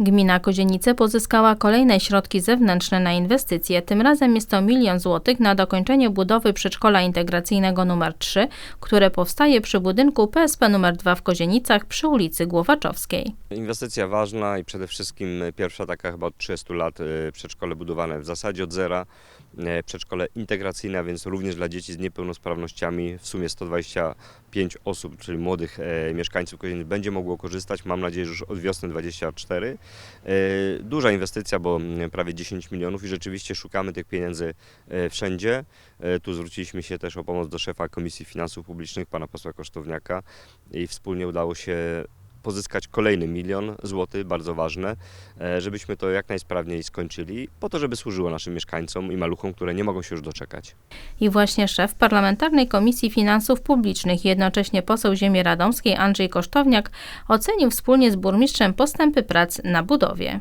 Gmina Kozienice pozyskała kolejne środki zewnętrzne na inwestycje. Tym razem jest to milion złotych na dokończenie budowy przedszkola integracyjnego nr 3, które powstaje przy budynku PSP nr 2 w Kozienicach przy ulicy Głowaczowskiej. Inwestycja ważna i przede wszystkim pierwsza taka chyba od 30 lat y, przedszkole budowane w zasadzie od zera. Y, Przedszkole integracyjne, a więc również dla dzieci z niepełnosprawnościami. W sumie 125 osób, czyli młodych mieszkańców Kozienic będzie mogło korzystać. Mam nadzieję, że już od wiosny 24. E, Duża inwestycja, bo mm, prawie 10 milionów i rzeczywiście szukamy tych pieniędzy e, wszędzie. E, Tu zwróciliśmy się też o pomoc do szefa Komisji Finansów Publicznych, pana posła Kosztowniaka i wspólnie udało się pozyskać kolejny milion złotych, bardzo ważne, e, żebyśmy to jak najsprawniej skończyli, po to, żeby służyło naszym mieszkańcom i maluchom, które nie mogą się już doczekać. I właśnie szef Parlamentarnej Komisji Finansów Publicznych, jednocześnie poseł ziemi radomskiej Andrzej Kosztowniak ocenił wspólnie z burmistrzem postępy prac na budowie.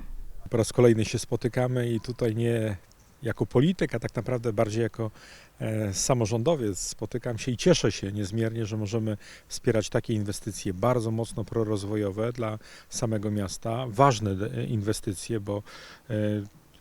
Po raz kolejny się spotykamy i tutaj nie jako polityk, a tak naprawdę bardziej jako e, samorządowiec spotykam się i cieszę się niezmiernie, że możemy wspierać takie inwestycje bardzo mocno prorozwojowe dla samego miasta. Ważne e, inwestycje, bo e,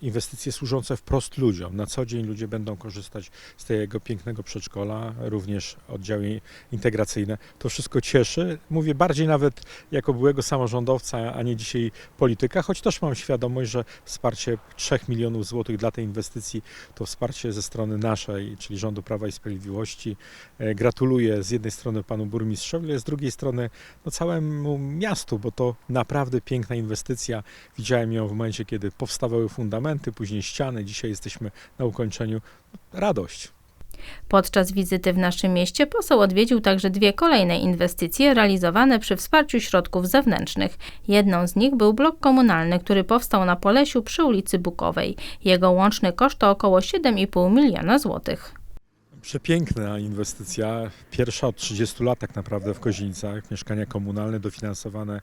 inwestycje służące wprost ludziom. Na co dzień ludzie będą korzystać z tego pięknego przedszkola, również oddziały integracyjne. To wszystko cieszy. Mówię bardziej nawet jako byłego samorządowca, a nie dzisiaj polityka, choć też mam świadomość, że wsparcie 3 milionów złotych dla tej inwestycji to wsparcie ze strony naszej, czyli rządu Prawa i Sprawiedliwości. E, Gratuluję z jednej strony panu burmistrzowi, ale z drugiej strony no, całemu miastu, bo to naprawdę piękna inwestycja. Widziałem ją w momencie, kiedy powstawały fundamenty, później ściany. Dzisiaj jesteśmy na ukończeniu. Radość. Podczas wizyty w naszym mieście poseł odwiedził także dwie kolejne inwestycje realizowane przy wsparciu środków zewnętrznych. Jedną z nich był blok komunalny, który powstał na Polesiu przy ulicy Bukowej. Jego łączny koszt to około 7,5 miliona złotych. Przepiękna inwestycja, pierwsza od 30 lat tak naprawdę w Kozinicach. Mieszkania komunalne dofinansowane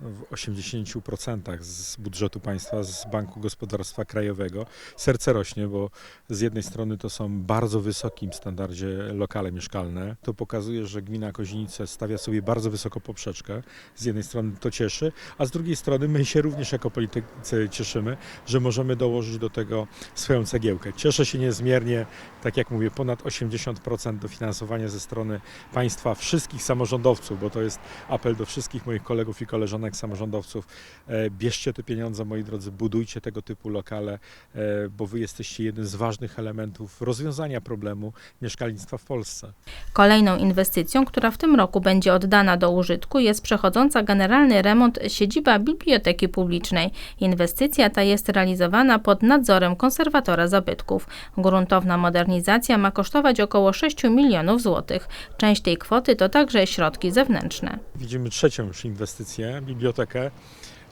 w 80% z budżetu państwa, z Banku Gospodarstwa Krajowego. Serce rośnie, bo z jednej strony to są bardzo wysokim standardzie lokale mieszkalne. To pokazuje, że gmina Kozinice stawia sobie bardzo wysoko poprzeczkę. Z jednej strony to cieszy, a z drugiej strony my się również jako politycy cieszymy, że możemy dołożyć do tego swoją cegiełkę. Cieszę się niezmiernie, tak jak mówię, ponad 80% dofinansowania ze strony państwa, wszystkich samorządowców, bo to jest apel do wszystkich moich kolegów i koleżanek samorządowców. E, Bierzcie te pieniądze, moi drodzy, budujcie tego typu lokale, e, bo wy jesteście jednym z ważnych elementów rozwiązania problemu mieszkalnictwa w Polsce. Kolejną inwestycją, która w tym roku będzie oddana do użytku, jest przechodząca generalny remont siedziba Biblioteki Publicznej. Inwestycja ta jest realizowana pod nadzorem konserwatora zabytków. Gruntowna modernizacja ma kosztować około 6 milionów złotych. Część tej kwoty to także środki zewnętrzne. Widzimy trzecią już inwestycję, bibliotekę.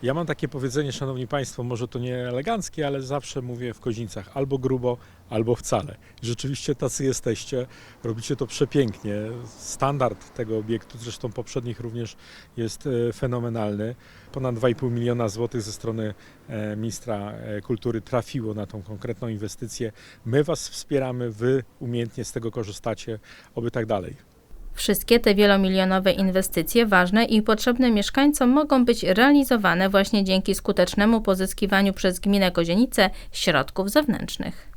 Ja mam takie powiedzenie, szanowni państwo, może to nie eleganckie, ale zawsze mówię w Kozinicach albo grubo, albo wcale. Rzeczywiście tacy jesteście, robicie to przepięknie. Standard tego obiektu, zresztą poprzednich również jest e, fenomenalny. Ponad 2,5 miliona złotych ze strony e, ministra e, kultury trafiło na tą konkretną inwestycję. My was wspieramy, wy umiejętnie z tego korzystacie, oby tak dalej. Wszystkie te wielomilionowe inwestycje ważne i potrzebne mieszkańcom mogą być realizowane właśnie dzięki skutecznemu pozyskiwaniu przez gminę Kozienice środków zewnętrznych.